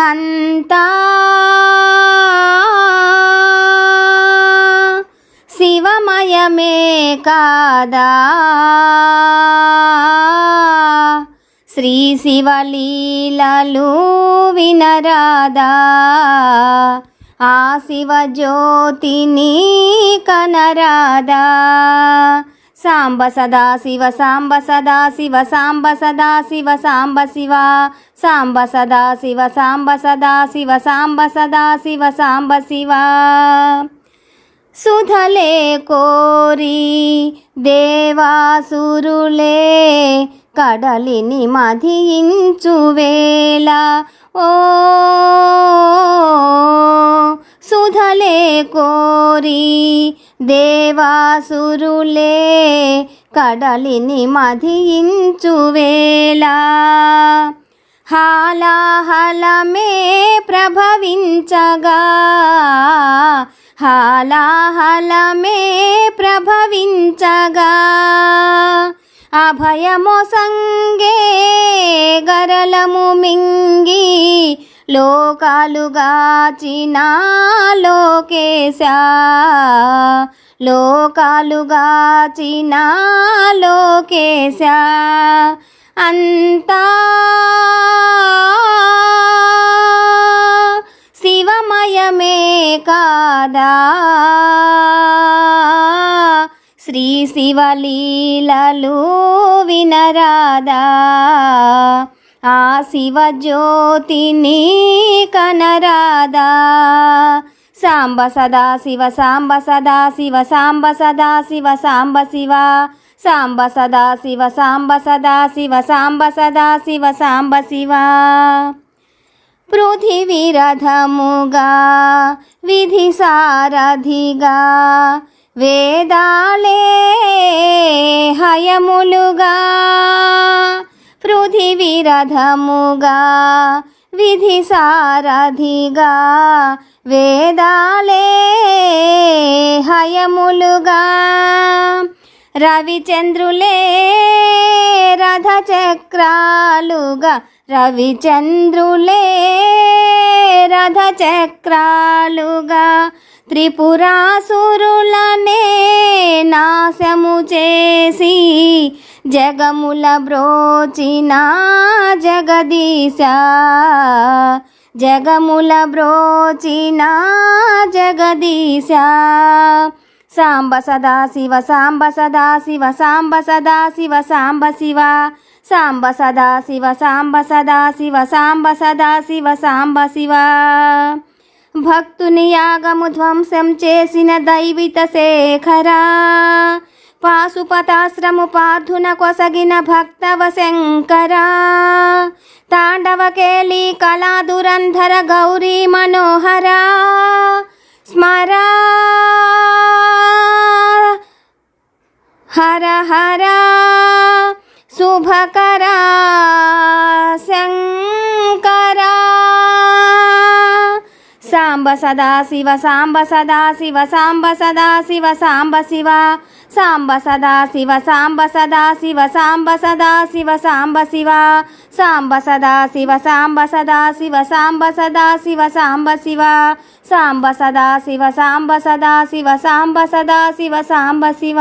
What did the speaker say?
అంతా శివమయమే కాదా? శ్రీ శివలీలలు వినరాదా? ఆ శివజ్యోతిని కనరాదా? సాంబ సదా శివ సాంబ సదా శివ సాంబ సదా శివ సాంబ శివ. సాంబ సదా శివ సాంబ సదా శివ సాంబ సదా శివ సాంబ శివ. సుధలే కోరి దేవాసురులే కడలిని మధించు వేళ. ఓ సుధలే కోరి దేవాసురులే కడలిని మధించువేలా హాలాహలమే ప్రభవించగా. హాలాహలమే ప్రభవించగా. అభయము సంగే గరలము మింగి లోకాలుగాచిన లోకేశ. లోకాలుగాచిన లోకేశ. అంతా శివమయమే కాదా. శ్రీ శివలీలలు వినరాదా. ఆ శివజ్యోతిని కనరాదా. సాంబ సదా శివ సాంబ సదా శివ సాంబ సదా శివ సాంబ శివ. సాంబ సదా శివ సాంబ సదా శివ సాంబ సదా శివ సాంబ శివ. పృథివీరథముగా విధి సారథిగా వేదాలే హయములుగా. పృథివీరథముగా విధి సారథిగా వేదాలే హయములుగా. రవిచంద్రులే రథ చక్రాలుగా రవిచంద్రులే రథ చక్రాలుగా త్రిపురాసురులనే నాశము చేసి జగముల బ్రోచిన జగదీశ. జగముల బ్రోచిన జగదీశ. సాంబ సదా శివ సాంబ సదా శివ సాంబ సదా శివ సాంబ శివ. సాంబ సదా శివ సాంబ సదా శివ సాంబ సదా శివ సాంబ శివ. భక్తుని యాగము ధ్వంసం చేసిన దైవిత శేఖరా. పాశుపతాశ్రము పార్థున కొసగిన భక్తవ శంకరా. తాండవకేళి కళా దురంధర గౌరీ మనోహరా. స్మరా. హర హర శుభకరా శంకరా సాంబ సదా శివ సాంబ సదా శివ సాంబ సదా శివ సాంబ శివ సాంబ సదా శివ సాంబ సదా శివ సాంబ సదా శివ సాంబ శివ సాంబ సదా శివ సాంబ సదా శివ సాంబ సదా శివ సాంబ శివ సాంబ సదా శివ సాంబ సదా శివ సాంబ సదా శివ సాంబ శివ